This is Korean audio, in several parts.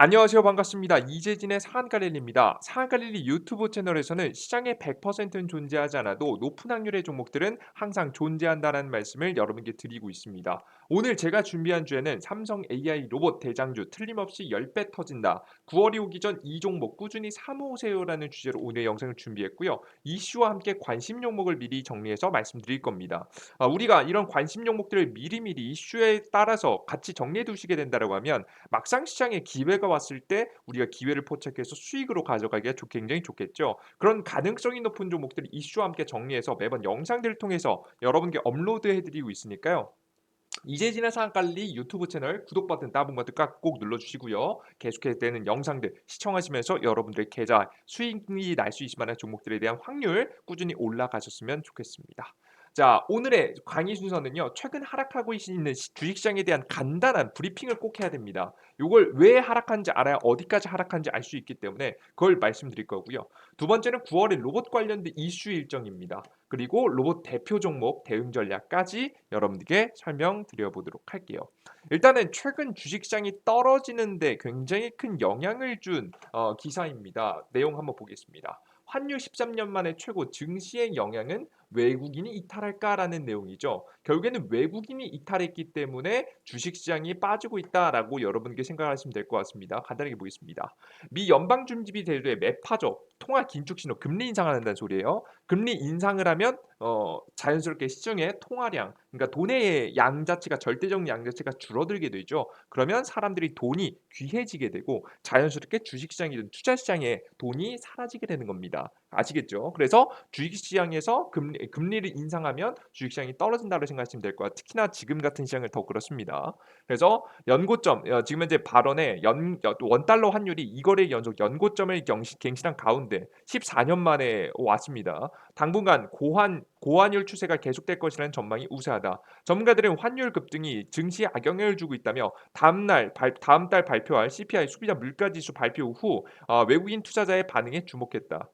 안녕하세요. 반갑습니다. 이재진의 상한가릴리입니다. 상한가릴리 유튜브 채널에서는 시장의 100%는 존재하지 않아도 높은 확률의 종목들은 항상 존재한다는 말씀을 여러분께 드리고 있습니다. 오늘 제가 준비한 주에는 삼성 AI 로봇 대장주 틀림없이 10배 터진다. 9월이 오기 전 이 종목 꾸준히 사모으세요라는 주제로 오늘 영상을 준비했고요. 이슈와 함께 관심 종목을 미리 정리해서 말씀드릴 겁니다. 아, 우리가 이런 관심 종목들을 미리미리 이슈에 따라서 같이 정리해 두시게 된다고 하면 막상 시장에 기회가 왔을 때 우리가 기회를 포착해서 수익으로 가져가기가 좋, 굉장히 좋겠죠. 그런 가능성이 높은 종목들 이슈와 함께 정리해서 매번 영상들을 통해서 여러분께 업로드해 드리고 있으니까요. 이재진의 상한관리 유튜브 채널 구독 버튼, 따봉 버튼 꼭 눌러주시고요. 계속해서 되는 영상들 시청하시면서 여러분들의 계좌 수익이 날 수 있을 만한 종목들에 대한 확률 꾸준히 올라가셨으면 좋겠습니다. 자, 오늘의 강의 순서는요. 최근 하락하고 있는 주식시장에 대한 간단한 브리핑을 꼭 해야 됩니다. 이걸 왜 하락한지 알아야 어디까지 하락한지 알 수 있기 때문에 그걸 말씀드릴 거고요. 두 번째는 9월에 로봇 관련된 이슈 일정입니다. 그리고 로봇 대표 종목 대응 전략까지 여러분들께 설명드려 보도록 할게요. 일단은 최근 주식시장이 떨어지는데 굉장히 큰 영향을 준 어, 기사입니다. 내용 한번 보겠습니다. 환율 13년 만에 최고 증시의 영향은 외국인이 이탈할까라는 내용이죠. 결국에는 외국인이 이탈했기 때문에 주식시장이 빠지고 있다라고 여러분께 생각하시면 될 것 같습니다. 간단하게 보겠습니다. 미 연방준비비 제도의 매파적 통화 긴축 신호 금리 인상을 한다는 소리예요. 금리 인상을 하면 어, 자연스럽게 시중의 통화량, 그러니까 돈의 양 자체가 절대적 양 자체가 줄어들게 되죠. 그러면 사람들이 돈이 귀해지게 되고 자연스럽게 주식시장이든 투자시장에 돈이 사라지게 되는 겁니다. 아시겠죠? 그래서 주식시장에서 금리, 금리를 인상하면 주식시장이 떨어진다고 생각하시면 될 거야. 특히나 지금 같은 시장을 더 그렇습니다. 그래서 연고점, 어, 지금 현재 발언에 연, 원달러 환율이 이거래 연속 연고점을 갱신한 가운데 14년 만에 왔습니다. 당분간 고환 고환율 추세가 계속될 것이라는 전망이 우세하다. 전문가들은 환율 급등이 증시에 악영향을 주고 있다며 다음 날 발, 다음 달 발표할 CPI 소비자 물가지수 발표 후 어, 외국인 투자자의 반응에 주목했다.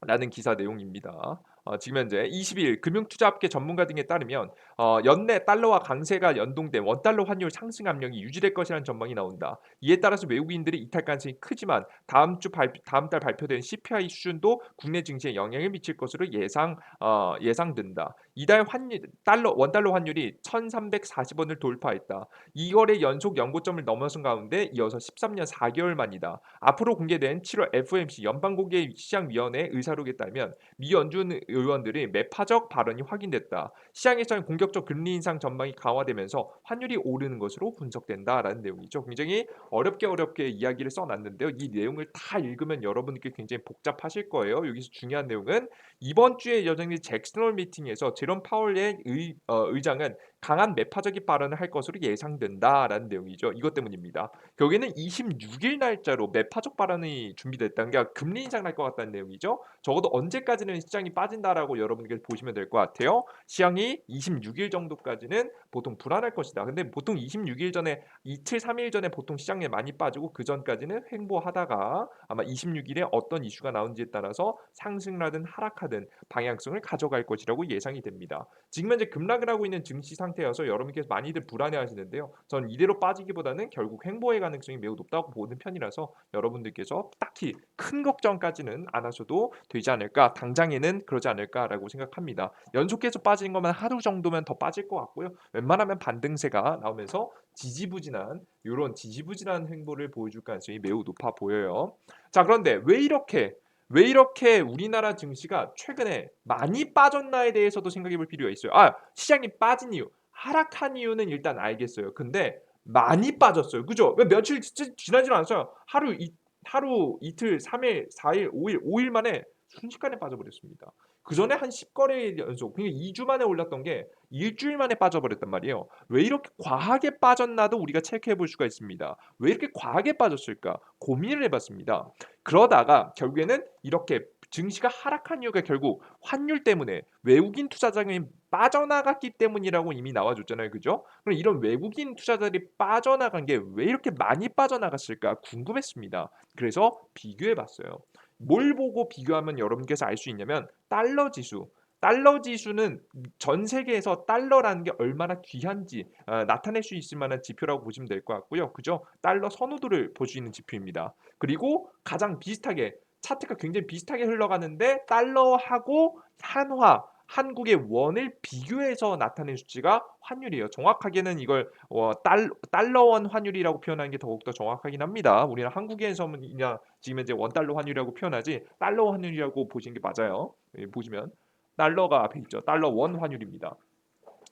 라는 기사 내용입니다. 어, 지금 현재 20일 금융투자업계 전문가 등에 따르면 어, 연내 달러와 강세가 연동된 원달러 환율 상승 압력이 유지될 것이라는 전망이 나온다. 이에 따라서 외국인들이 이탈 가능성이 크지만 다음 주 발, 다음 달 발표된 CPI 수준도 국내 증시에 영향을 미칠 것으로 예상 어, 예상된다. 이달 환율 달러 원달러 환율이 1,340원을 돌파했다. 2월의 연속 연고점을 넘어선 가운데 이어서 13년 4개월 만이다. 앞으로 공개된 7월 FOMC 연방공개 시장위원회 의사록에 따르면 미 연준 의원들이 매파적 발언이 확인됐다. 시장에서는 공격적 금리 인상 전망이 강화되면서 환율이 오르는 것으로 분석된다라는 내용이죠. 굉장히 어렵게 어렵게 이야기를 써놨는데요. 이 내용을 다 읽으면 여러분께 굉장히 복잡하실 거예요. 여기서 중요한 내용은 이번 주에 여전히 잭슨홀 미팅에서 제롬 파월의 의, 어, 의장은 강한 매파적인 발언을 할 것으로 예상된다라는 내용이죠. 이것 때문입니다. 결국에는 26일 날짜로 매파적 발언이 준비됐다는 게 금리 인상 날 것 같다는 내용이죠. 적어도 언제까지는 시장이 빠진다라고 여러분께 보시면 될 것 같아요. 시장이 26일 정도까지는 보통 불안할 것이다. 근데 보통 26일 전에 이틀 3일 전에 보통 시장에 많이 빠지고 그 전까지는 횡보하다가 아마 26일에 어떤 이슈가 나온지에 따라서 상승하든 하락하든 방향성을 가져갈 것이라고 예상이 됩니다. 지금 현재 급락을 하고 있는 증시 상 태여서 여러분께서 많이들 불안해하시는데요. 저는 이대로 빠지기보다는 결국 횡보의 가능성이 매우 높다고 보는 편이라서 여러분들께서 딱히 큰 걱정까지는 안 하셔도 되지 않을까. 당장에는 그러지 않을까라고 생각합니다. 연속해서 빠지는 것만 하루 정도면 더 빠질 것 같고요. 웬만하면 반등세가 나오면서 지지부진한 이런 지지부진한 행보를 보여줄 가능성이 매우 높아 보여요. 자 그런데 왜 이렇게 왜 이렇게 우리나라 증시가 최근에 많이 빠졌나에 대해서도 생각해 볼 필요가 있어요. 아, 시장이 빠진 이유, 하락한 이유는 일단 알겠어요. 근데 많이 빠졌어요. 그죠? 왜 며칠 지나지 않았어요. 하루 이, 하루 이틀, 3일, 4일, 5일, 5일 만에 순식간에 빠져버렸습니다. 그 전에 한 10거래 연속, 그러니까 2주 만에 올랐던 게 일주일 만에 빠져버렸단 말이에요. 왜 이렇게 과하게 빠졌나도 우리가 체크해 볼 수가 있습니다. 왜 이렇게 과하게 빠졌을까? 고민을 해봤습니다. 그러다가 결국에는 이렇게 증시가 하락한 이유가 결국 환율 때문에 외국인 투자자금이 빠져나갔기 때문이라고 이미 나와줬잖아요. 그죠? 그럼 이런 외국인 투자자들이 빠져나간 게 왜 이렇게 많이 빠져나갔을까 궁금했습니다. 그래서 비교해 봤어요. 뭘 보고 비교하면 여러분께서 알 수 있냐면 달러 지수 달러 지수는 전 세계에서 달러라는 게 얼마나 귀한지 어, 나타낼 수 있을 만한 지표라고 보시면 될 것 같고요. 그죠? 달러 선호도를 볼 수 있는 지표입니다. 그리고 가장 비슷하게 차트가 굉장히 비슷하게 흘러가는데 달러하고 한화 한국의 원을 비교해서 나타낸 수치가 환율이에요. 정확하게는 이걸 어, 달, 달러원 환율이라고 표현하는 게 더욱더 정확하긴 합니다. 우리는 한국에서는 그냥 지금 이제 원달러 환율이라고 표현하지 달러 환율이라고 보시는 게 맞아요. 예, 보시면 달러가 앞에 있죠. 달러 원 환율입니다.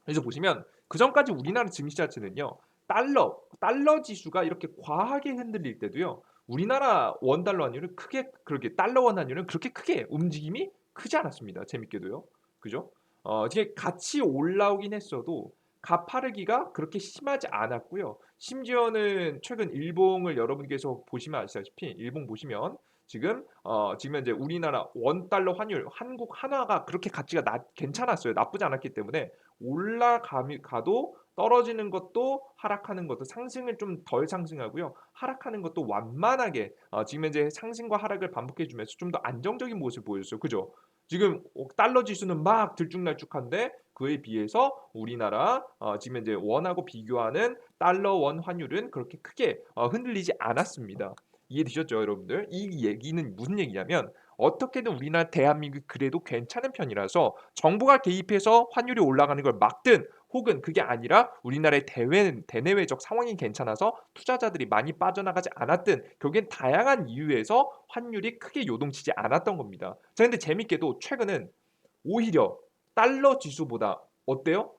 그래서 보시면 그 전까지 우리나라 증시 자체는요. 달러 달러 지수가 이렇게 과하게 흔들릴 때도요. 우리나라 원 달러 환율은 크게 그렇게 달러 원 환율은 그렇게 크게 움직임이 크지 않았습니다. 재밌게도요. 그죠? 어, 이게 같이 올라오긴 했어도 가파르기가 그렇게 심하지 않았고요. 심지어는 최근 일봉을 여러분께서 보시면 아시다시피 일봉 보시면 지금 어 지금 현재 우리나라 원 달러 환율 한국 한화가 그렇게 가치가 낮 괜찮았어요. 나쁘지 않았기 때문에 올라가미 가도 떨어지는 것도 하락하는 것도 상승을 좀 덜 상승하고요. 하락하는 것도 완만하게 어 지금 현재 상승과 하락을 반복해 주면서 좀 더 안정적인 모습을 보여줬어요. 그죠? 지금 어 달러 지수는 막 들쭉날쭉한데 그에 비해서 우리나라 어 지금 현재 원하고 비교하는 달러 원 환율은 그렇게 크게 어 흔들리지 않았습니다. 이해되셨죠, 여러분들? 이 얘기는 무슨 얘기냐면 어떻게든 우리나라 대한민국이 그래도 괜찮은 편이라서 정부가 개입해서 환율이 올라가는 걸 막든 혹은 그게 아니라 우리나라의 대외 대내외적 상황이 괜찮아서 투자자들이 많이 빠져나가지 않았든 결국엔 다양한 이유에서 환율이 크게 요동치지 않았던 겁니다. 자, 근데 재밌게도 최근은 오히려 달러 지수보다 어때요?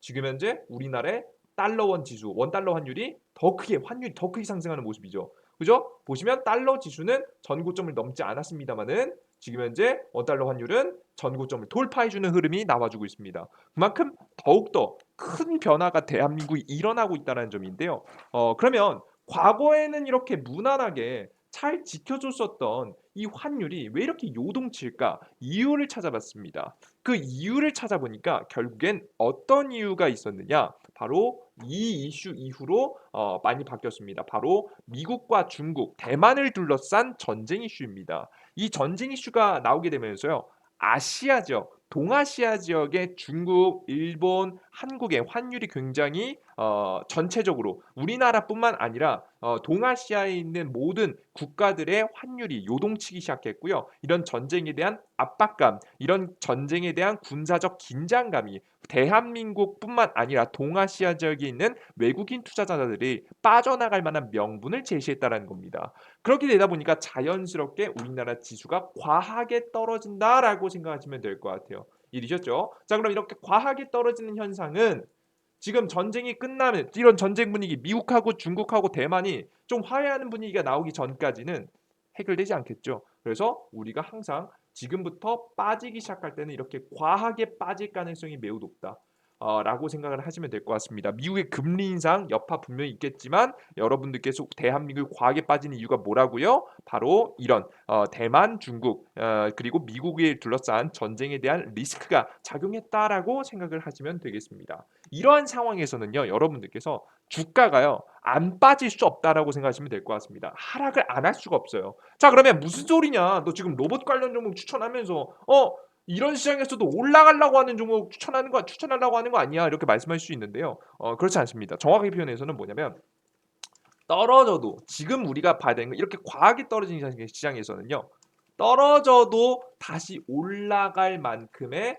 지금 현재 우리나라의 달러원 지수, 원 달러 환율이 더 크게 환율이 더 크게 상승하는 모습이죠. 그죠? 보시면 달러 지수는 전고점을 넘지 않았습니다만은 지금 현재 원달러 환율은 전고점을 돌파해주는 흐름이 나와주고 있습니다. 그만큼 더욱더 큰 변화가 대한민국이 일어나고 있다는 점인데요. 어, 그러면 과거에는 이렇게 무난하게 잘 지켜줬었던 이 환율이 왜 이렇게 요동칠까? 이유를 찾아봤습니다. 그 이유를 찾아보니까 결국엔 어떤 이유가 있었느냐? 바로 이 이슈 이후로 어, 많이 바뀌었습니다. 바로 미국과 중국, 대만을 둘러싼 전쟁 이슈입니다. 이 전쟁 이슈가 나오게 되면서요. 아시아 지역, 동아시아 지역의 중국, 일본, 한국의 환율이 굉장히 어, 전체적으로 우리나라뿐만 아니라 어, 동아시아에 있는 모든 국가들의 환율이 요동치기 시작했고요. 이런 전쟁에 대한 압박감, 이런 전쟁에 대한 군사적 긴장감이 대한민국뿐만 아니라 동아시아 지역에 있는 외국인 투자자들이 빠져나갈 만한 명분을 제시했다는 겁니다. 그렇게 되다 보니까 자연스럽게 우리나라 지수가 과하게 떨어진다라고 생각하시면 될 것 같아요. 이해되셨죠? 자, 그럼 이렇게 과하게 떨어지는 현상은 지금 전쟁이 끝나면 이런 전쟁 분위기 미국하고 중국하고 대만이 좀 화해하는 분위기가 나오기 전까지는 해결되지 않겠죠. 그래서 우리가 항상 지금부터 빠지기 시작할 때는 이렇게 과하게 빠질 가능성이 매우 높다. 어, 라고 생각을 하시면 될 것 같습니다. 미국의 금리 인상 여파 분명히 있겠지만 여러분들께서 대한민국이 과하게 빠지는 이유가 뭐라고요? 바로 이런 어, 대만, 중국 어, 그리고 미국을 둘러싼 전쟁에 대한 리스크가 작용했다라고 생각을 하시면 되겠습니다. 이러한 상황에서는요, 여러분들께서 주가가요 안 빠질 수 없다라고 생각하시면 될 것 같습니다. 하락을 안 할 수가 없어요. 자 그러면 무슨 소리냐? 너 지금 로봇 관련 종목 추천하면서 어 이런 시장에서도 올라가려고 하는 종목 추천하는 거 추천하려고 하는 거 아니야 이렇게 말씀할 수 있는데요. 어, 그렇지 않습니다. 정확하게 표현해서는 뭐냐면 떨어져도 지금 우리가 봐야 되는 건 이렇게 과하게 떨어진 시장에서는요. 떨어져도 다시 올라갈 만큼의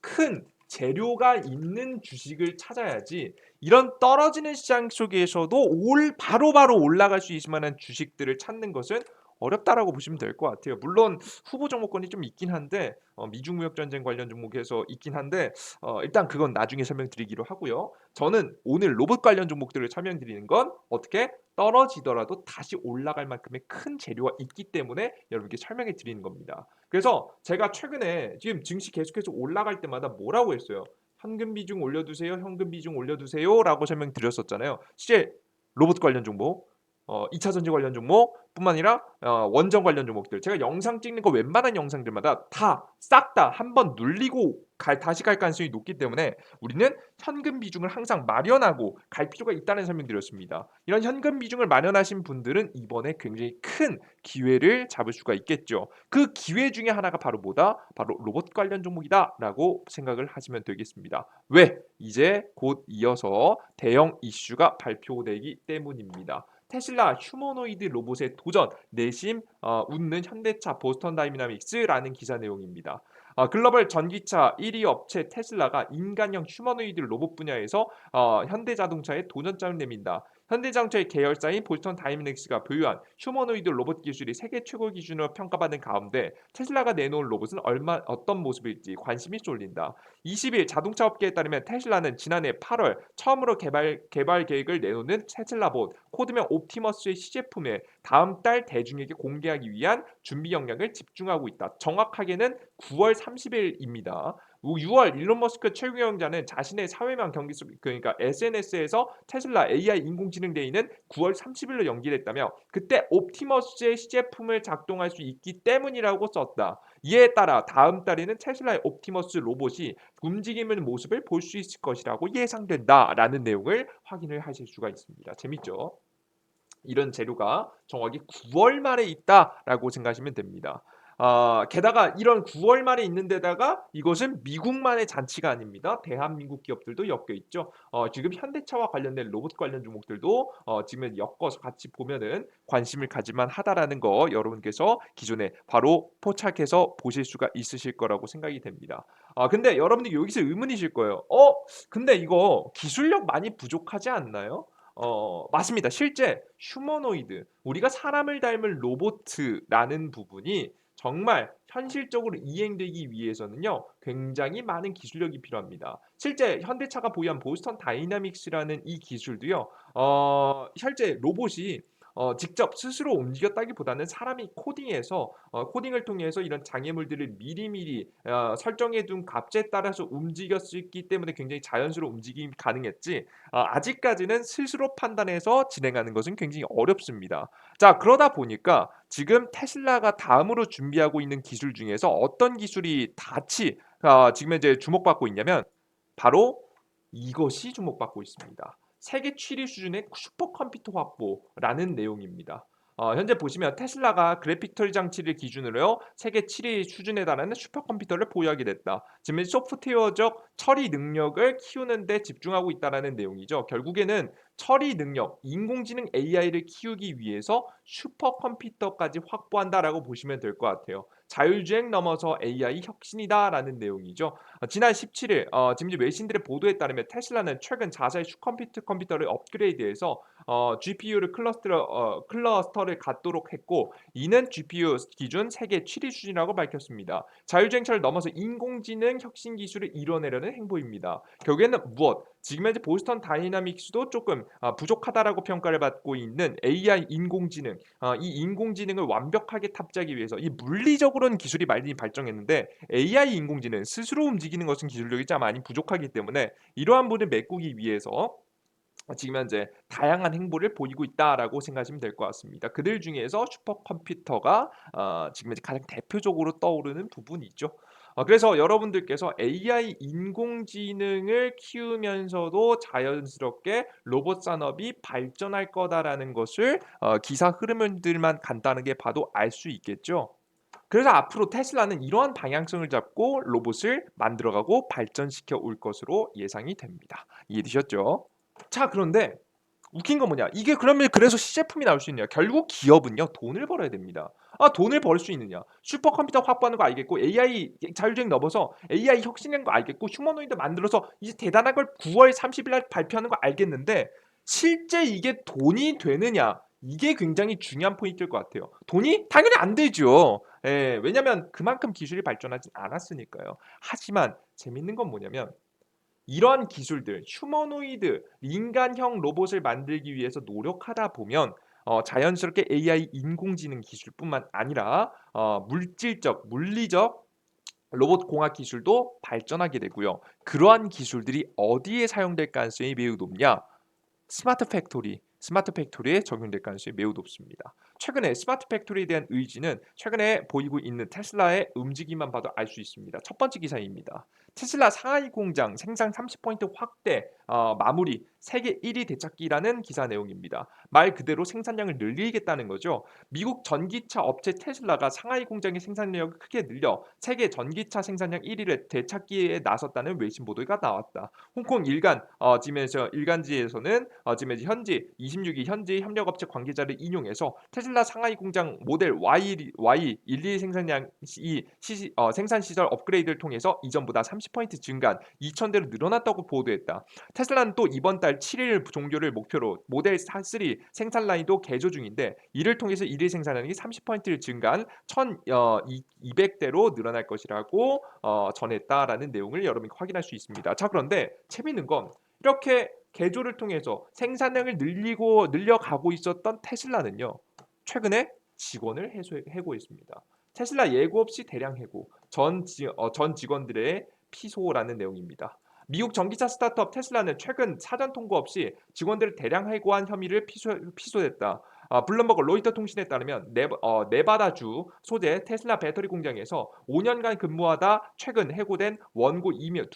큰 재료가 있는 주식을 찾아야지 이런 떨어지는 시장 속에서도 올 바로바로 올라갈 수 있을 만한 주식들을 찾는 것은 어렵다라고 보시면 될 것 같아요. 물론 후보 종목권이 좀 있긴 한데 어, 미중 무역 전쟁 관련 종목에서 있긴 한데 어, 일단 그건 나중에 설명드리기로 하고요. 저는 오늘 로봇 관련 종목들을 설명드리는 건 어떻게 떨어지더라도 다시 올라갈 만큼의 큰 재료가 있기 때문에 여러분께 설명해 드리는 겁니다. 그래서 제가 최근에 지금 증시 계속해서 올라갈 때마다 뭐라고 했어요? 현금 비중 올려두세요. 현금 비중 올려두세요라고 설명드렸었잖아요. 실제 로봇 관련 종목 어 2차 전지 관련 종목뿐만 아니라 어 원전 관련 종목들 제가 영상 찍는 거 웬만한 영상들마다 다 싹 다 한번 눌리고 갈 다시 갈 가능성이 높기 때문에 우리는 현금 비중을 항상 마련하고 갈 필요가 있다는 설명드렸습니다. 이런 현금 비중을 마련하신 분들은 이번에 굉장히 큰 기회를 잡을 수가 있겠죠. 그 기회 중에 하나가 바로 뭐다? 바로 로봇 관련 종목이다라고 생각을 하시면 되겠습니다. 왜? 이제 곧 이어서 대형 이슈가 발표되기 때문입니다. 테슬라 휴머노이드 로봇의 도전 내심 어, 웃는 현대차 보스턴 다이나믹스라는 기사 내용입니다. 어, 글로벌 전기차 1위 업체 테슬라가 인간형 휴머노이드 로봇 분야에서 어, 현대자동차에 도전장을 내민다. 현대자동차의 계열사인 보스턴 다이내믹스가 보유한 휴머노이드 로봇 기술이 세계 최고 기준으로 평가받는 가운데 테슬라가 내놓은 로봇은 얼마 어떤 모습일지 관심이 쏠린다. 20일 자동차 업계에 따르면 테슬라는 지난해 8월 처음으로 개발 개발 계획을 내놓는 테슬라봇 코드명 옵티머스의 시제품에 다음 달 대중에게 공개하기 위한 준비 역량을 집중하고 있다. 정확하게는 9월 30일입니다. 6월 일론 머스크 최경영자는 자신의 사회망 경기 속 그러니까 SNS에서 테슬라 AI 인공지능 데이는 9월 30일로 연기됐다며 그때 옵티머스의 시제품을 작동할 수 있기 때문이라고 썼다. 이에 따라 다음 달에는 테슬라의 옵티머스 로봇이 움직이는 모습을 볼 수 있을 것이라고 예상된다라는 내용을 확인을 하실 수가 있습니다. 재밌죠? 이런 재료가 정확히 9월 말에 있다라고 생각하시면 됩니다. 어, 게다가 이런 9월 말에 있는 데다가 이것은 미국만의 잔치가 아닙니다. 대한민국 기업들도 엮여 있죠. 어, 지금 현대차와 관련된 로봇 관련 종목들도 어, 지금 엮어서 같이 보면은 관심을 가질만 하다라는 거 여러분께서 기존에 바로 포착해서 보실 수가 있으실 거라고 생각이 됩니다. 아, 근데 여러분들 여기서 의문이실 거예요. 어, 근데 이거 기술력 많이 부족하지 않나요? 어, 맞습니다. 실제 휴머노이드, 우리가 사람을 닮은 로봇라는 부분이 정말 현실적으로 이행되기 위해서는요, 굉장히 많은 기술력이 필요합니다. 실제 현대차가 보유한 보스턴 다이나믹스라는 이 기술도요, 어, 실제 로봇이 어, 직접 스스로 움직였다기보다는 사람이 코딩해서 어, 코딩을 통해서 이런 장애물들을 미리미리 어, 설정해둔 값에 따라서 움직였기 때문에 굉장히 자연스러운 움직임이 가능했지 어, 아직까지는 스스로 판단해서 진행하는 것은 굉장히 어렵습니다. 자 그러다 보니까 지금 테슬라가 다음으로 준비하고 있는 기술 중에서 어떤 기술이 같이 어, 지금 이제 주목받고 있냐면 바로 이것이 주목받고 있습니다. 세계 7위 수준의 슈퍼컴퓨터 확보라는 내용입니다. 어, 현재 보시면 테슬라가 그래픽 처리 장치를 기준으로 세계 7위 수준에 달하는 슈퍼컴퓨터를 보유하게 됐다. 지금 소프트웨어적 처리 능력을 키우는 데 집중하고 있다는 내용이죠. 결국에는 처리 능력, 인공지능 AI를 키우기 위해서 슈퍼컴퓨터까지 확보한다라고 보시면 될 것 같아요. 자율주행 넘어서 AI 혁신이다라는 내용이죠. 어, 지난 17일 어, 지금 외신들의 보도에 따르면 테슬라는 최근 자사의 슈컴퓨터 컴퓨터를 업그레이드해서 어, GPU를 클러스터 어, 클러스터를 갖도록 했고 이는 GPU 기준 세계 7위 수준이라고 밝혔습니다. 자율주행차를 넘어서 인공지능 혁신 기술을 이뤄내려는 행보입니다. 결국에는 무엇? 지금 현재 보스턴 다이나믹스도 조금 어, 부족하다라고 평가를 받고 있는 AI 인공지능 어, 이 인공지능을 완벽하게 탑재하기 위해서 이 물리적으로는 기술이 많이 발전했는데 AI 인공지능 스스로 움직이는 것은 기술력이 좀 많이 부족하기 때문에 이러한 부분을 메꾸기 위해서 지금 현재 다양한 행보를 보이고 있다라고 생각하시면 될 것 같습니다. 그들 중에서 슈퍼컴퓨터가 어, 지금 현재 가장 대표적으로 떠오르는 부분이죠. 어, 그래서 여러분들께서 AI 인공지능을 키우면서도 자연스럽게 로봇 산업이 발전할 거다라는 것을 어, 기사 흐름들만 간단하게 봐도 알 수 있겠죠. 그래서 앞으로 테슬라는 이러한 방향성을 잡고 로봇을 만들어가고 발전시켜 올 것으로 예상이 됩니다. 이해되셨죠? 자, 그런데 웃긴 건 뭐냐? 이게 그러면 그래서 시제품이 나올 수 있냐? 결국 기업은요 돈을 벌어야 됩니다. 아 돈을 벌 수 있느냐? 슈퍼컴퓨터 확보하는 거 알겠고 AI 자율주행 넘어서 AI 혁신하는 거 알겠고 휴머노이드 만들어서 이제 대단한 걸 9월 30일 날 발표하는 거 알겠는데 실제 이게 돈이 되느냐? 이게 굉장히 중요한 포인트일 것 같아요. 돈이 당연히 안 되죠. 예, 왜냐면 그만큼 기술이 발전하지 않았으니까요. 하지만 재밌는 건 뭐냐면 이러한 기술들, 휴머노이드, 인간형 로봇을 만들기 위해서 노력하다 보면 어, 자연스럽게 AI 인공지능 기술뿐만 아니라 어, 물질적, 물리적 로봇 공학 기술도 발전하게 되고요. 그러한 기술들이 어디에 사용될 가능성이 매우 높냐? 스마트 팩토리, 스마트 팩토리에 적용될 가능성이 매우 높습니다. 최근에 스마트 팩토리에 대한 의지는 최근에 보이고 있는 테슬라의 움직임만 봐도 알 수 있습니다. 첫 번째 기사입니다. 테슬라 상하이 공장 생산 30포인트 확대 어, 마무리 세계 1위 되찾기라는 기사 내용입니다. 말 그대로 생산량을 늘리겠다는 거죠. 미국 전기차 업체 테슬라가 상하이 공장의 생산량을 크게 늘려 세계 전기차 생산량 1위를 되찾기에 나섰다는 외신 보도가 나왔다. 홍콩 일간 어, 지면서 일간지에서는 어, 지금 현지 26일 현지 협력업체 관계자를 인용해서 테슬라 상하이 공장 모델 Y Y 12 생산량 이 시, 어, 생산 시설 업그레이드를 통해서 이전보다 30% 증가한 2,000대로 늘어났다고 보도했다. 테슬라는 또 이번 달 7일 종료를 목표로 모델 3 생산 라인도 개조 중인데 이를 통해서 일일 생산량이 30%를 증가한 1,200대로 늘어날 것이라고 어, 전했다라는 내용을 여러분이 확인할 수 있습니다. 자 그런데 재밌는 건 이렇게 개조를 통해서 생산량을 늘리고 늘려가고 있었던 테슬라는요. 최근에 직원을 해고했습니다. 테슬라 예고 없이 대량 해고, 전, 지, 어, 전 직원들의 피소라는 내용입니다. 미국 전기차 스타트업 테슬라는 최근 사전 통보 없이 직원들을 대량 해고한 혐의를 피소, 피소했다. 어, 블룸버그 로이터 통신에 따르면 네, 어, 네바다주 소재 테슬라 배터리 공장에서 5년간 근무하다 최근 해고된 원고 2명,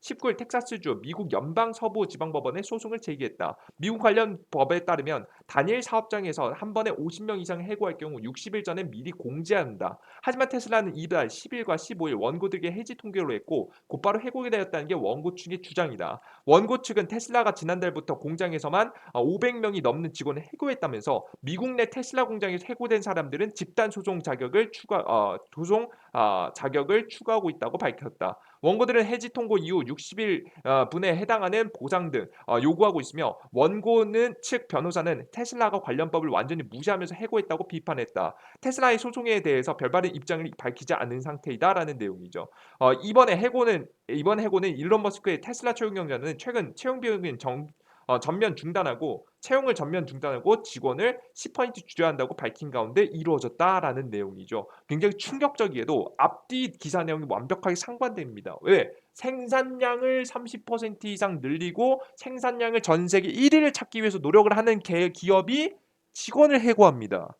19일 텍사스주 미국 연방 서부 지방법원에 소송을 제기했다. 미국 관련 법에 따르면 단일 사업장에서 한 번에 50명 이상 해고할 경우 60일 전에 미리 공지한다. 하지만 테슬라는 이달 10일과 15일 원고들에게 해지 통계로 했고 곧바로 해고가 되었다는 게 원고 측의 주장이다. 원고 측은 테슬라가 지난달부터 공장에서만 500명이 어, 넘는 직원을 해고했다면서 미국 내 테슬라 공장에서 해고된 사람들은 집단 소송 자격을 추가 어, 소송 어, 자격을 추구하고 있다고 밝혔다. 원고들은 해지 통고 이후 60일 어, 분에 해당하는 보상 등 어, 요구하고 있으며 원고는 측 변호사는 테슬라가 관련법을 완전히 무시하면서 해고했다고 비판했다. 테슬라의 소송에 대해서 별다른 입장을 밝히지 않는 상태이다라는 내용이죠. 어, 이번에 해고는 이번 해고는 일론 머스크의 테슬라 채용 경자는 최근 채용 비용인 정 어, 전면 중단하고 채용을 전면 중단하고 직원을 10% 줄여한다고 밝힌 가운데 이루어졌다라는 내용이죠. 굉장히 충격적이에도 앞뒤 기사 내용이 완벽하게 상반됩니다. 왜? 생산량을 30% 이상 늘리고 생산량을 전 세계 1위를 찾기 위해서 노력을 하는 기업이 직원을 해고합니다.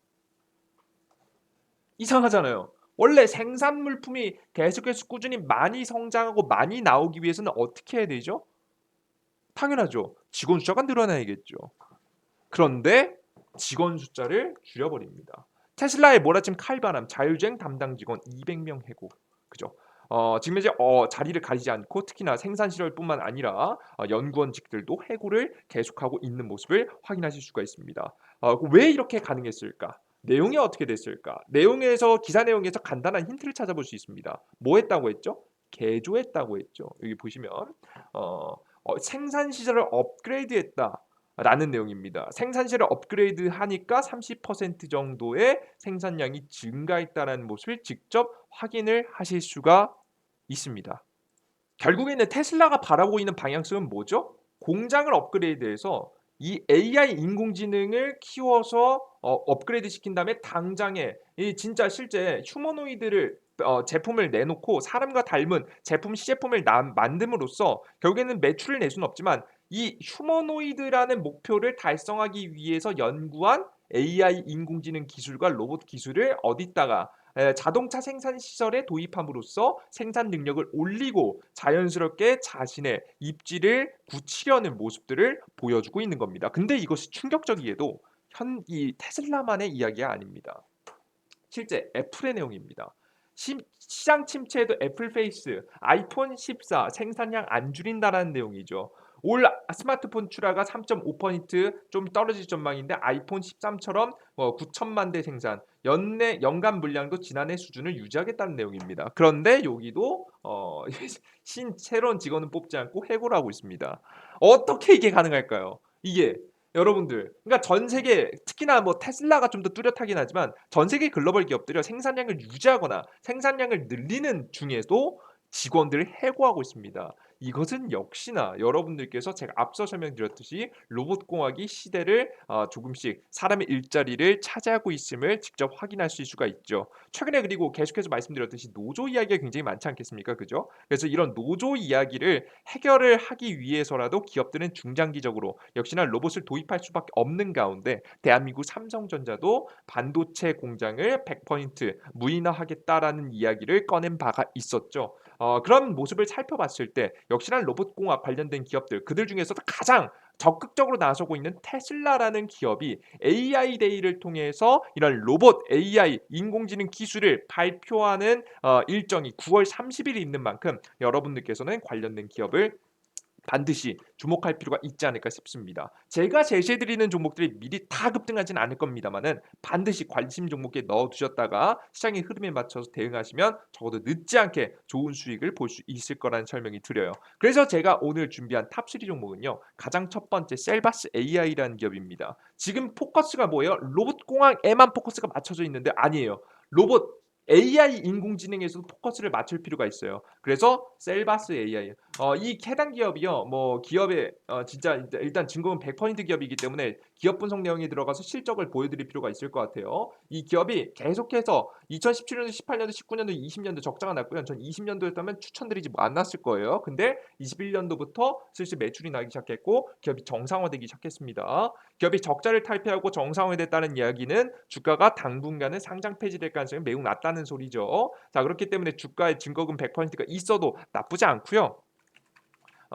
이상하잖아요. 원래 생산 물품이 계속해서 꾸준히 많이 성장하고 많이 나오기 위해서는 어떻게 해야 되죠? 당연하죠. 직원 숫자가 늘어나야겠죠. 그런데 직원 숫자를 줄여버립니다. 테슬라의 몰아침 칼바람 자율주행 담당 직원 200명 해고. 그죠? 어, 지금 이제 어, 자리를 가리지 않고 특히나 생산 시설뿐만 아니라 어, 연구원직들도 해고를 계속하고 있는 모습을 확인하실 수가 있습니다. 어, 왜 이렇게 가능했을까? 내용이 어떻게 됐을까? 내용에서 기사 내용에서 간단한 힌트를 찾아볼 수 있습니다. 뭐 했다고 했죠? 개조했다고 했죠. 여기 보시면 어, 어, 생산 시설을 업그레이드했다. 라는 내용입니다. 생산 시설을 업그레이드 하니까 30% 정도의 생산량이 증가했다는 모습을 직접 확인을 하실 수가 있습니다. 결국에는 테슬라가 바라고 있는 방향성은 뭐죠? 공장을 업그레이드해서 이 AI 인공지능을 키워서 어, 업그레이드 시킨 다음에 당장에 이 진짜 실제 휴머노이드를 어, 제품을 내놓고 사람과 닮은 제품 시제품을 남, 만듦으로써 결국에는 매출을 낼 수는 없지만 이 휴머노이드라는 목표를 달성하기 위해서 연구한 AI 인공지능 기술과 로봇 기술을 어디다가 자동차 생산 시설에 도입함으로써 생산 능력을 올리고 자연스럽게 자신의 입지를 굳히려는 모습들을 보여주고 있는 겁니다. 근데 이것이 충격적이게도 현 이 테슬라만의 이야기가 아닙니다. 실제 애플의 내용입니다. 시, 장 침체에도 애플 페이스, 아이폰 14 생산량 안 줄인다라는 내용이죠. 올 스마트폰 출하가 3.5%좀 떨어질 전망인데 아이폰 13처럼 어, 9천만 대 생산, 연내 연간 물량도 지난해 수준을 유지하겠다는 내용입니다. 그런데 여기도 어, 신 새로운 직원은 뽑지 않고 해고를 하고 있습니다. 어떻게 이게 가능할까요? 이게 여러분들, 그러니까 전 세계 특히나 뭐 테슬라가 좀 더 뚜렷하긴 하지만 전 세계 글로벌 기업들이 생산량을 유지하거나 생산량을 늘리는 중에도 직원들을 해고하고 있습니다. 이것은 역시나 여러분들께서 제가 앞서 설명드렸듯이 로봇공학이 시대를 어, 조금씩 사람의 일자리를 차지하고 있음을 직접 확인하실 수가 있죠. 최근에 그리고 계속해서 말씀드렸듯이 노조 이야기가 굉장히 많지 않겠습니까? 그죠? 그래서 이런 노조 이야기를 해결을 하기 위해서라도 기업들은 중장기적으로 역시나 로봇을 도입할 수밖에 없는 가운데 대한민국 삼성전자도 반도체 공장을 100% 무인화하겠다라는 이야기를 꺼낸 바가 있었죠. 어, 그런 모습을 살펴봤을 때 역시나 로봇공학 관련된 기업들 그들 중에서도 가장 적극적으로 나서고 있는 테슬라라는 기업이 AI 데이를 통해서 이런 로봇 AI 인공지능 기술을 발표하는 어, 일정이 9월 30일이 있는 만큼 여러분들께서는 관련된 기업을 반드시 주목할 필요가 있지 않을까 싶습니다. 제가 제시해드리는 종목들이 미리 다 급등하진 않을 겁니다만은 반드시 관심 종목에 넣어두셨다가 시장의 흐름에 맞춰서 대응하시면 적어도 늦지 않게 좋은 수익을 볼 수 있을 거라는 설명이 드려요. 그래서 제가 오늘 준비한 탑3 종목은요. 가장 첫 번째 셀바스 AI라는 기업입니다. 지금 포커스가 뭐예요? 로봇 공학에만 포커스가 맞춰져 있는데 아니에요. 로봇 AI 인공지능에서도 포커스를 맞출 필요가 있어요. 그래서 셀바스 AI 어, 이 해당 기업이요. 뭐 기업의 어, 진짜 일단 증거는 100% 기업이기 때문에 기업 분석 내용이 들어가서 실적을 보여드릴 필요가 있을 것 같아요. 이 기업이 계속해서 2017년도, 18년도, 19년도, 20년도 적자가 났고요. 전 20년도였다면 추천드리지 않았을 거예요. 근데 21년도부터 슬슬 매출이 나기 시작했고 기업이 정상화되기 시작했습니다. 기업이 적자를 탈피하고 정상화됐다는 이야기는 주가가 당분간은 상장 폐지될 가능성이 매우 낮다는 소리죠. 자 그렇기 때문에 주가의 증거금 100%가 있어도 나쁘지 않고요.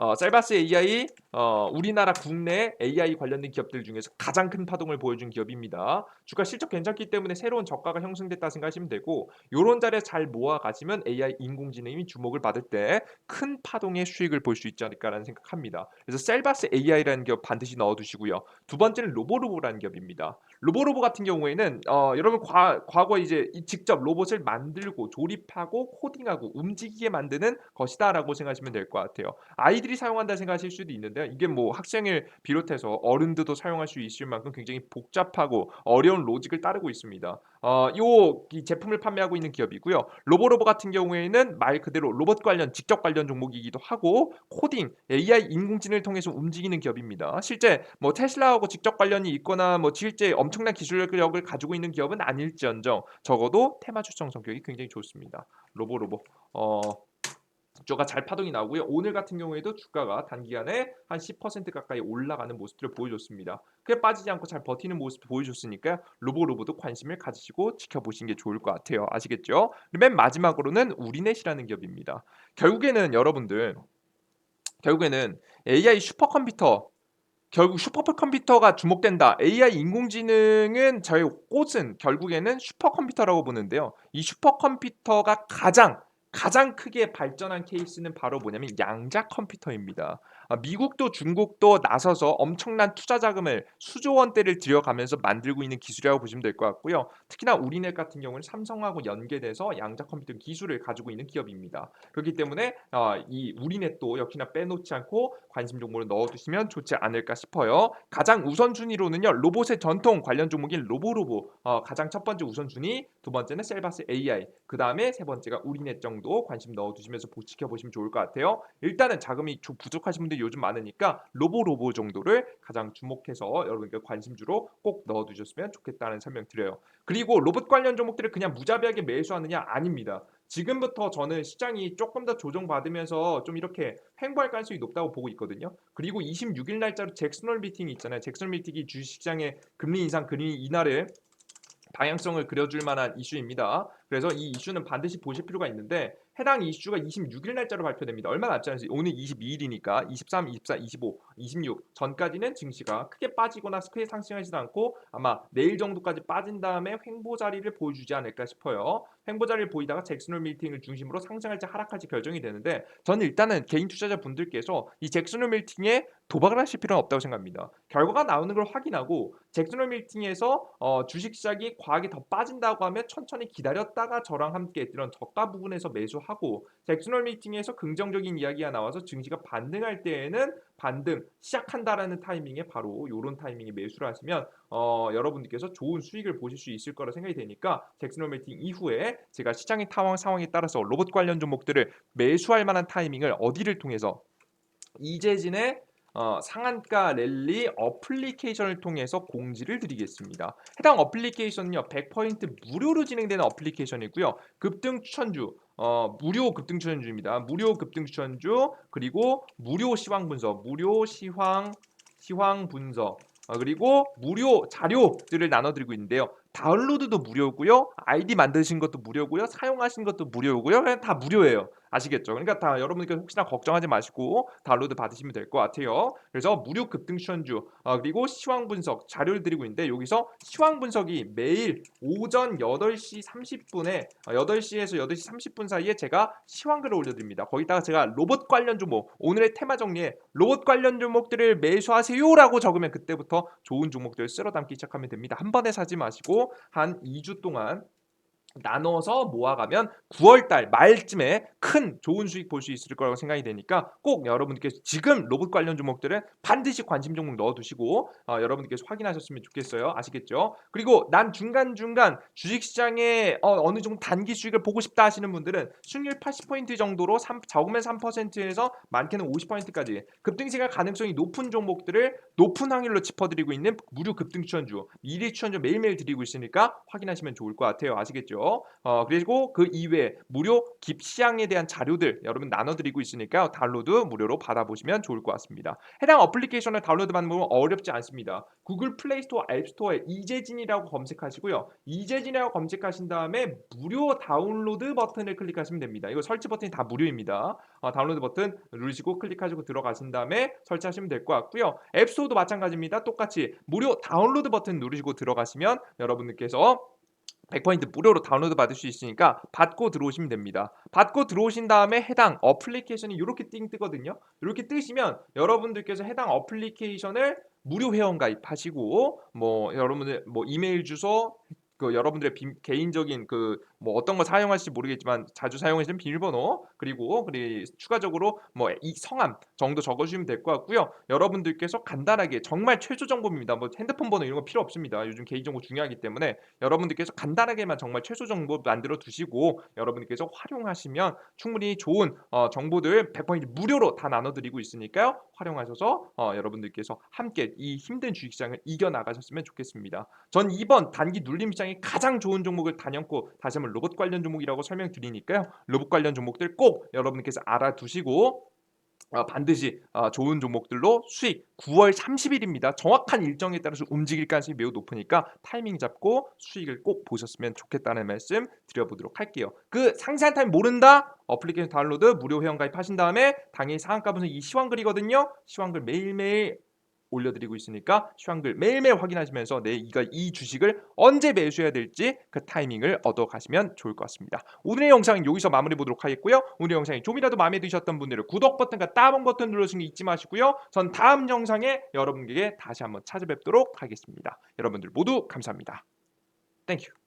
어, 셀바스 AI 어, 우리나라 국내 AI 관련된 기업들 중에서 가장 큰 파동을 보여준 기업입니다. 주가 실적 괜찮기 때문에 새로운 저가가 형성됐다 생각하시면 되고 요런 자리에 잘 모아가시면 AI 인공지능이 주목을 받을 때 큰 파동의 수익을 볼 수 있지 않을까라는 생각합니다. 그래서 셀바스 AI라는 기업 반드시 넣어두시고요. 두 번째는 로보로보라는 기업입니다. 로보로보 같은 경우에는 어, 여러분 과, 과거 이제 직접 로봇을 만들고 조립하고 코딩하고 움직이게 만드는 것이다라고 생각하시면 될 것 같아요. 아이들이 사용한다 생각하실 수도 있는데 이게 뭐 학생을 비롯해서 어른들도 사용할 수 있을 만큼 굉장히 복잡하고 어려운 로직을 따르고 있습니다. 어, 요 제품을 판매하고 있는 기업이고요. 로보로보 같은 경우에는 말 그대로 로봇 관련 직접 관련 종목이기도 하고 코딩, AI 인공지능을 통해서 움직이는 기업입니다. 실제 뭐 테슬라하고 직접 관련이 있거나 뭐 실제 엄청난 기술력을 가지고 있는 기업은 아닐지언정 적어도 테마 추정 성격이 굉장히 좋습니다. 로보로보. 어, 주가 잘 파동이 나오고요. 오늘 같은 경우에도 주가가 단기간에 한 10% 가까이 올라가는 모습들을 보여줬습니다. 크게 빠지지 않고 잘 버티는 모습 보여줬으니까 로보로보도 관심을 가지시고 지켜보시는 게 좋을 것 같아요. 아시겠죠? 맨 마지막으로는 우리넷이라는 기업입니다. 결국에는 여러분들 결국에는 AI 슈퍼컴퓨터 결국 슈퍼컴퓨터가 주목된다. AI 인공지능은 저희 꽃은 결국에는 슈퍼컴퓨터라고 보는데요. 이 슈퍼컴퓨터가 가장 가장 크게 발전한 케이스는 바로 뭐냐면 양자 컴퓨터입니다. 아, 미국도 중국도 나서서 엄청난 투자 자금을 수조 원대를 들여가면서 만들고 있는 기술이라고 보시면 될 것 같고요. 특히나 우리넷 같은 경우는 삼성하고 연계돼서 양자 컴퓨터 기술을 가지고 있는 기업입니다. 그렇기 때문에 어, 이 우리넷도 역시나 빼놓지 않고 관심 종목을 넣어두시면 좋지 않을까 싶어요. 가장 우선순위로는요 로봇의 전통 관련 종목인 로보로보 어, 가장 첫 번째 우선순위, 두 번째는 셀바스 AI, 그 다음에 세 번째가 우리넷 정도 관심 넣어두시면서 지켜보시면 좋을 것 같아요. 일단은 자금이 부족하신 분들 요즘 많으니까 로보로보 정도를 가장 주목해서 여러분께 관심주로 꼭 넣어두셨으면 좋겠다는 설명 드려요. 그리고 로봇 관련 종목들을 그냥 무자비하게 매수하느냐 아닙니다. 지금부터 저는 시장이 조금 더 조정받으면서 좀 이렇게 횡보할 가능성이 높다고 보고 있거든요. 그리고 26일 날짜로 잭슨홀 미팅이 있잖아요. 잭슨홀 미팅이 주식시장의 금리 인상 금리 인하를 방향성을 그려줄 만한 이슈입니다. 그래서 이 이슈는 반드시 보실 필요가 있는데 해당 이슈가 26일 날짜로 발표됩니다. 얼마 남지 않으시 오늘 22일이니까 23, 24, 25, 26 전까지는 증시가 크게 빠지거나 크게 상승하지도 않고 아마 내일 정도까지 빠진 다음에 횡보 자리를 보여주지 않을까 싶어요. 횡보 자리를 보이다가 잭슨홀 밀팅을 중심으로 상승할지 하락할지 결정이 되는데 저는 일단은 개인 투자자 분들께서 이 잭슨홀 밀팅에 도박을 하실 필요는 없다고 생각합니다. 결과가 나오는 걸 확인하고 잭슨홀 밀팅에서 어, 주식 시장이 과하게 더 빠진다고 하면 천천히 기다렸다가 저랑 함께 이런 저가 부분에서 매수하고 하고 잭슨홀 미팅에서 긍정적인 이야기가 나와서 증시가 반등할 때에는 반등 시작한다라는 타이밍에 바로 이런 타이밍에 매수를 하시면 어, 여러분들께서 좋은 수익을 보실 수 있을 거라 생각이 되니까 잭슨홀 미팅 이후에 제가 시장의 타왕 상황에 따라서 로봇 관련 종목들을 매수할 만한 타이밍을 어디를 통해서 이재진의 어, 상한가 랠리 어플리케이션을 통해서 공지를 드리겠습니다. 해당 어플리케이션은요 100% 무료로 진행되는 어플리케이션이고요. 급등 추천주 어, 무료 급등 추천주입니다. 무료 급등 추천주 그리고 무료 시황 분석, 무료 시황 시황 분석 어, 그리고 무료 자료들을 나눠드리고 있는데요. 다운로드도 무료고요. 아이디 만드신 것도 무료고요. 사용하신 것도 무료고요. 그냥 다 무료예요. 아시겠죠? 그러니까 다 여러분들 혹시나 걱정하지 마시고 다운로드 받으시면 될 것 같아요. 그래서 무료 급등 추천주 어, 그리고 시황 분석 자료를 드리고 있는데 여기서 시황 분석이 매일 오전 8시 30분에 8시에서 8시 30분 사이에 제가 시황글을 올려드립니다. 거기다가 제가 로봇 관련 종목 오늘의 테마 정리에 로봇 관련 종목들을 매수하세요라고 적으면 그때부터 좋은 종목들 쓸어 담기 시작하면 됩니다. 한 번에 사지 마시고 한 2주 동안 나눠서 모아가면 9월달 말쯤에 큰 좋은 수익 볼 수 있을 거라고 생각이 되니까 꼭 여러분들께서 지금 로봇 관련 종목들은 반드시 관심 종목 넣어두시고 어, 여러분들께서 확인하셨으면 좋겠어요. 아시겠죠? 그리고 난 중간중간 주식시장에 어, 느 정도 단기 수익을 보고 싶다 하시는 분들은 수익률 80포인트 정도로 3, 적으면 3%에서 많게는 50%까지 급등세가 가능성이 높은 종목들을 높은 확률로 짚어드리고 있는 무료 급등 추천주 미리 추천주 매일매일 드리고 있으니까 확인하시면 좋을 것 같아요. 아시겠죠? 어, 그리고 그 이외에 무료 깁시향에 대한 자료들 여러분 나눠드리고 있으니까 다운로드 무료로 받아보시면 좋을 것 같습니다. 해당 어플리케이션을 다운로드 받는 건 어렵지 않습니다. 구글 플레이스토어 앱스토어에 이재진이라고 검색하시고요. 이재진이라고 검색하신 다음에 무료 다운로드 버튼을 클릭하시면 됩니다. 이거 설치 버튼이 다 무료입니다. 어, 다운로드 버튼 누르시고 클릭하시고 들어가신 다음에 설치하시면 될 것 같고요. 앱스토어도 마찬가지입니다. 똑같이 무료 다운로드 버튼 누르시고 들어가시면 여러분들께서 100% 무료로 다운로드 받을 수 있으니까 받고 들어오시면 됩니다. 받고 들어오신 다음에 해당 어플리케이션이 이렇게 띵 뜨거든요. 이렇게 뜨시면 여러분들께서 해당 어플리케이션을 무료 회원 가입하시고 뭐 여러분들 뭐 이메일 주소 그 여러분들의 비, 개인적인 그뭐 어떤 거 사용할지 모르겠지만 자주 사용하시는 비밀번호 그리고 그리 추가적으로 뭐 이 성함 정도 적어주시면 될 것 같고요. 여러분들께서 간단하게 정말 최소 정보입니다. 뭐 핸드폰 번호 이런 거 필요 없습니다. 요즘 개인 정보 중요하기 때문에 여러분들께서 간단하게만 정말 최소 정보 만들어 두시고 여러분들께서 활용하시면 충분히 좋은 어, 정보들 100% 무료로 다 나눠드리고 있으니까요. 활용하셔서 어, 여러분들께서 함께 이 힘든 주식시장을 이겨 나가셨으면 좋겠습니다. 전 이번 단기 눌림 시장이 가장 좋은 종목을 단연코 다시 한번 로봇 관련 종목이라고 설명드리니까요. 로봇 관련 종목들 꼭 여러분께서 알아두시고 어, 반드시 어, 좋은 종목들로 수익 9월 30일입니다. 정확한 일정에 따라서 움직일 가능성이 매우 높으니까 타이밍 잡고 수익을 꼭 보셨으면 좋겠다는 말씀 드려보도록 할게요. 그 상세한 타임 모른다? 어플리케이션 다운로드 무료 회원 가입하신 다음에 당일 상한가 분석 이 시황글이거든요. 시황글 매일매일 올려드리고 있으니까 시황글 매일매일 확인하시면서 내 이가 이 주식을 언제 매수해야 될지 그 타이밍을 얻어 가시면 좋을 것 같습니다. 오늘의 영상은 여기서 마무리 보도록 하겠고요. 오늘 영상이 좀이라도 마음에 드셨던 분들은 구독 버튼과 따봉 버튼 눌러주시는 거 잊지 마시고요. 전 다음 영상에 여러분에게 다시 한번 찾아뵙도록 하겠습니다. 여러분들 모두 감사합니다. 땡큐.